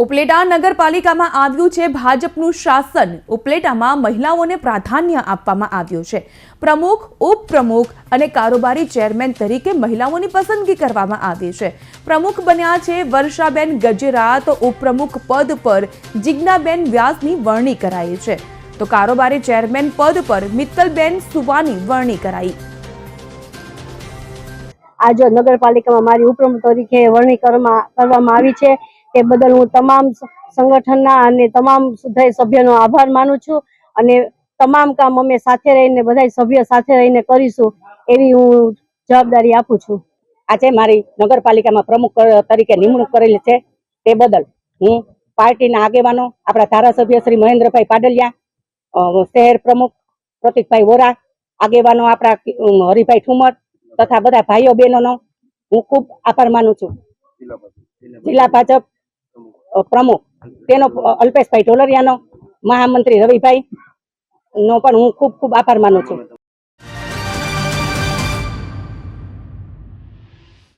ઉપલેટા નગરપાલિકામાં આવ્યું છે ભાજપનું શાસન. ઉપલેટામાં મહિલાઓને પ્રાધાન્ય આપવામાં આવ્યું છે. પ્રમુખ, ઉપપ્રમુખ અને કારોબારી ચેરમેન તરીકે મહિલાઓની પસંદગી કરવામાં આવી છે. પ્રમુખ બન્યા છે વર્ષાબેન ગજેરા, તો ઉપપ્રમુખ પદ પર જિજ્ઞાબેન વ્યાસની વરણી કરાઈ છે. તો કારોબારી ચેરમેન પદ પર મિત્તલબેન સુવાની વરણી કરાઈ. આજે નગરપાલિકામાં મારી ઉપપ્રમુખ તરીકે વરણી કરવામાં આવી છે. તે બદલ હું તમામ સંગઠનના અને તમામ સભ્યનો આભાર માનું છું અને તમામ કામ અમે સાથે રહીને બધા સભ્ય સાથે રહીને કરીશું એવી હું જવાબદારી આપું છું. આજે મારી નગરપાલિકામાં પ્રમુખ તરીકે નિમણૂક કરેલી છે. તે બદલ હું પાર્ટીના આગેવાનો આપણા ધારાસભ્ય શ્રી મહેન્દ્રભાઈ પાડલિયા શહેર પ્રમુખ પ્રતિકભાઈ વોરા આગેવાનો આપણા હરિભાઈ ઠુમર તથા બધા ભાઈઓ બહેનોનો હું ખૂબ આભાર માનું છું. જિલ્લા ભાજપ પ્રમુખ. તેનો અલ્પેશભાઈ ઢોલરિયાનો મહામંત્રી રવિભાઈ નો પણ હું ખૂબ ખૂબ આભાર માનું છું.